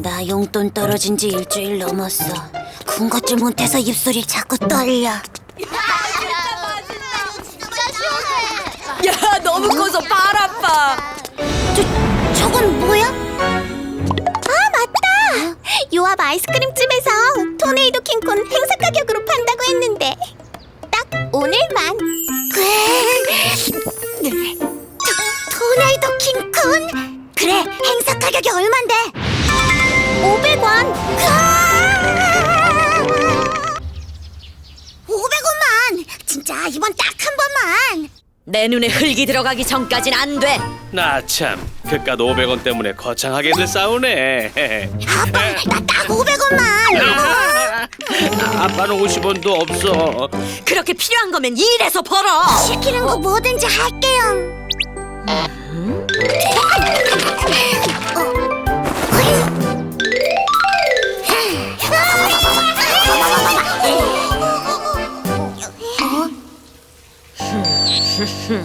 나 용돈 떨어진 지 일주일 넘었어. 군 것질 못해서 입술이 자꾸 떨려. 야 너무 커서 발 아파. 저, 저건 뭐야? 아, 맞다! 요압 아이스크림집에서 토네이도 킹콘 행사 가격으로 판다고 했는데 딱 오늘만 토, 토네이도 킹콘? 그래, 행사 가격이 얼만데? 500원 500원만! 진짜 이번 딱 한 번만! 내 눈에 흙이 들어가기 전까진 안 돼. 나 참 그깟 500원 때문에 거창하게들 싸우네. 아빠, 나 딱 500원만! 아빠는 50원도 없어. 그렇게 필요한 거면 일해서 벌어. 시키는 거 뭐든지 할게요. 자,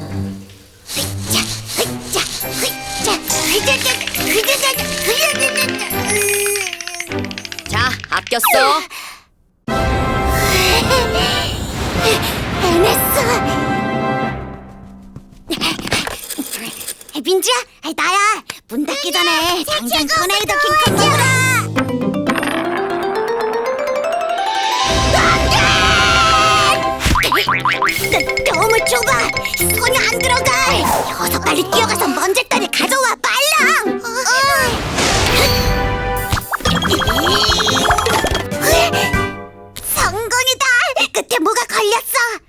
아꼈어. 해냈어. 민지야, 나야. 문 닫기 전에 당장 토네이도 킹콩 먹으라. 안돼! 좁아. 손이 안 들어가. 어서 빨리 뛰어가서 먼지다리 가져와, 빨랑. 성공이다. 끝에 뭐가 걸렸어.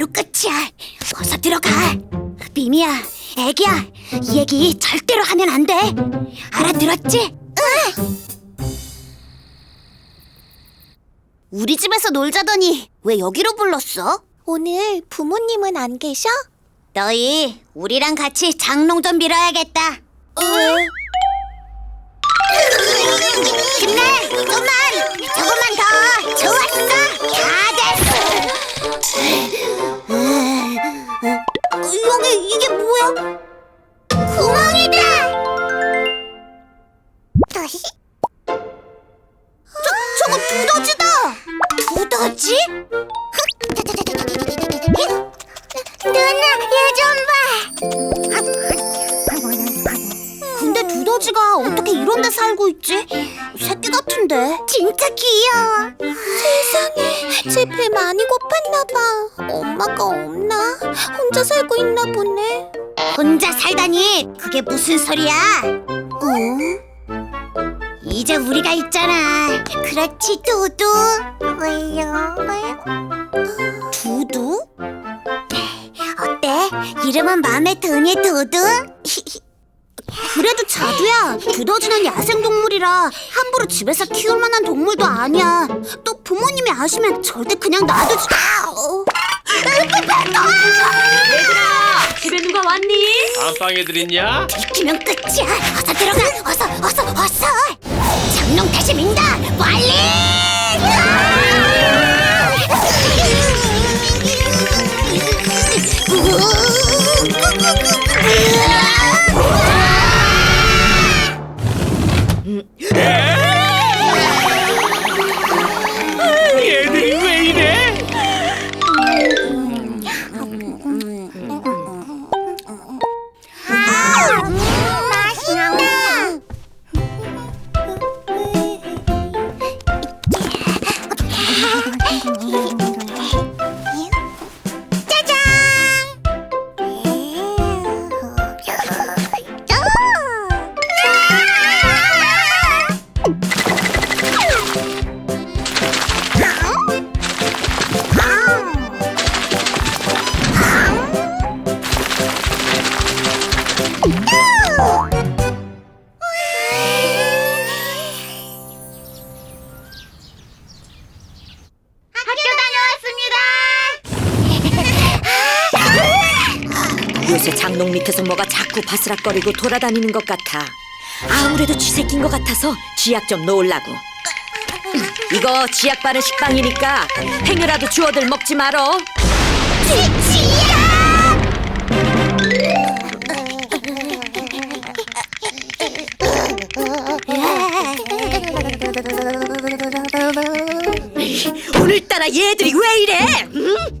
바로 끝이야. 어서 들어가. 미미야, 애기야, 이 얘기 절대로 하면 안 돼. 알아들었지? 응. 우리 집에서 놀자더니 왜 여기로 불렀어? 오늘 부모님은 안 계셔? 너희 우리랑 같이 장롱 좀 밀어야겠다. 힘 두더지? 누나 얘 좀 봐. 근데 두더지가 어떻게 이런 데 살고 있지? 새끼 같은데. 진짜 귀여워. 세상에, 제 배 많이 고팠나 봐. 엄마가 없나? 혼자 살고 있나 보네. 혼자 살다니? 그게 무슨 소리야? 어? 이제 우리가 있잖아. 그렇지, 두두. 두두? 어때? 이름은 마음에 드니, 두두? 그래도 자두야, 두더지는 야생동물이라 함부로 집에서 키울 만한 동물도 아니야. 또 부모님이 아시면 절대 그냥 놔두지. 아우. 얘들아, 집에 누가 왔니? 안방 애들 있냐? 들키면 끝이야. 어서 들어가. 어서, 어서, 어서. 장롱 다시 민다. 빨리. 요새 장롱 밑에서 뭐가 자꾸 바스락거리고 돌아다니는 것 같아. 아무래도 쥐새끼인 것 같아서 쥐약 좀 놓으려고. 이거 쥐약 바른 식빵이니까 행여라도 주워들 먹지 말어. 오늘따라 얘들이 왜 이래? 응?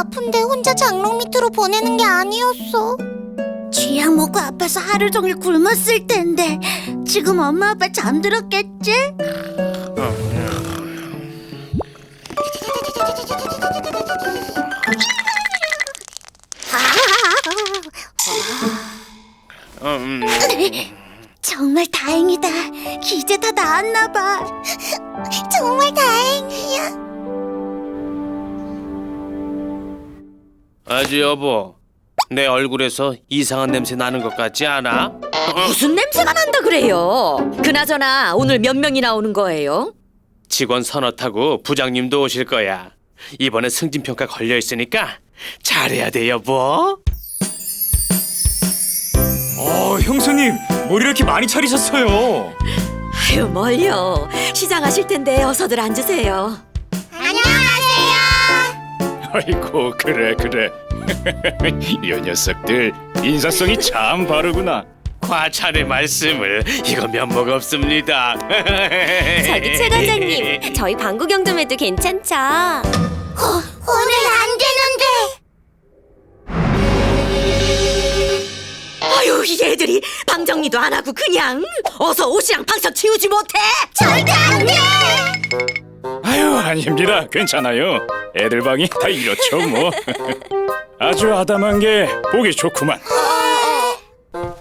아픈데 혼자 장롱 밑으로 보내는 게 아니었어. 쥐약 먹고 아파서 하루 종일 굶었을 텐데 지금 엄마 아빠 잠들었겠지? 음, 정말 다행이다. 이제 다 나았나 봐. 정말 다행이야. 아주 여보, 내 얼굴에서 이상한 냄새 나는 것 같지 않아? 무슨 냄새가 난다 그래요? 그나저나 오늘 몇 명이 나오는 거예요? 직원 서너 타고 부장님도 오실 거야. 이번에 승진 평가 걸려 있으니까 잘해야 돼 여보. 어, 형수님, 뭘 이렇게 많이 차리셨어요? 아유 뭘요? 시장하실 텐데 어서들 앉으세요. 아이고, 그래, 그래. 이 녀석들 인사성이 참 바르구나. 과찬의 말씀을 이거 면목 없습니다. 저기 최 과장님, 저희 방구 경dom해도 괜찮죠? 오늘 안 되는데. 아유 이 애들이 방 정리도 안 하고 그냥 어서 옷이랑 방석 치우지 못해? 절대 안 돼. 아유, 아닙니다. 괜찮아요. 애들 방이 다 이렇죠, 뭐. 아주 아담한 게 보기 좋구만.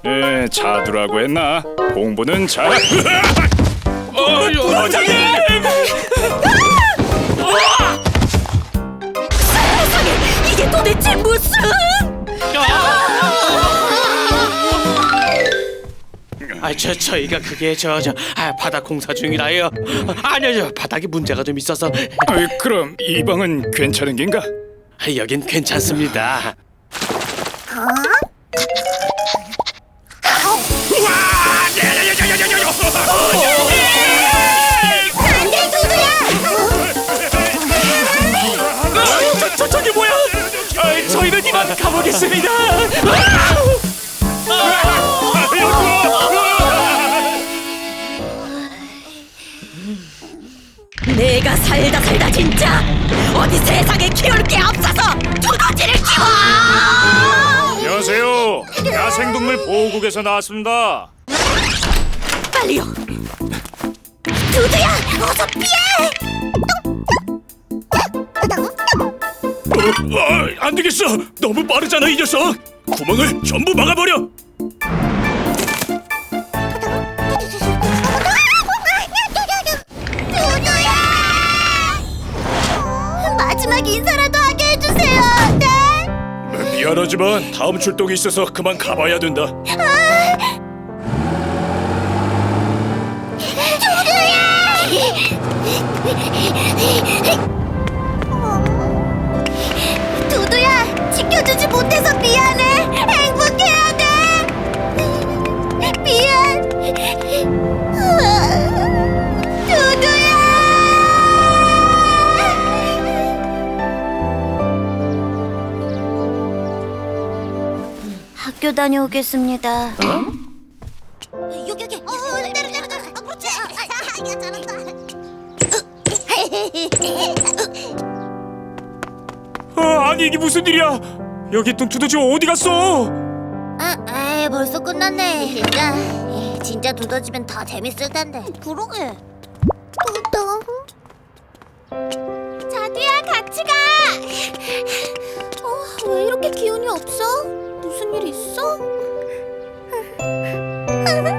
에, 자두라고 했나? 공부는 잘. 과장님! 아, 저 저희가 그게 저 저 아, 바닥 공사 중이라요. 아니요, 저 바닥에 문제가 좀 있어서 어이, 그럼 이 방은 괜찮은 겐가? 아, 여긴 괜찮습니다. 안돼 두두야. 저, 저, 저기 뭐야? 아, 저희는 이만 가보겠습니다. 진짜 어디 세상에 키울 게 없어서 두더지를 키워! 안녕하세요. 야생동물 보호국에서 나왔습니다. 빨리요. 두두야, 어서 피해. 어, 안 되겠어. 너무 빠르잖아 이 녀석. 구멍을 전부 막아버려. 미안하지만 다음 출동이 있어서 그만 가봐야 된다. 지켜주지 못해서 미안해. 행복해야 돼. 미안. 학교 다녀오겠습니다. 여기 여기. 어, 내려 내려 내려. 어, 그렇지. 야, 잘한다. 아, 아니 이게 무슨 일이야? 여기 있던 두더지 어디 갔어? 아, 에이, 벌써 끝났네. 진짜, 에이, 진짜 두더지면 더 재밌을 텐데. 그러게. 두더. 자두야, 같이 가. 어, 왜 이렇게 기운이 없어? 무슨 일 있어?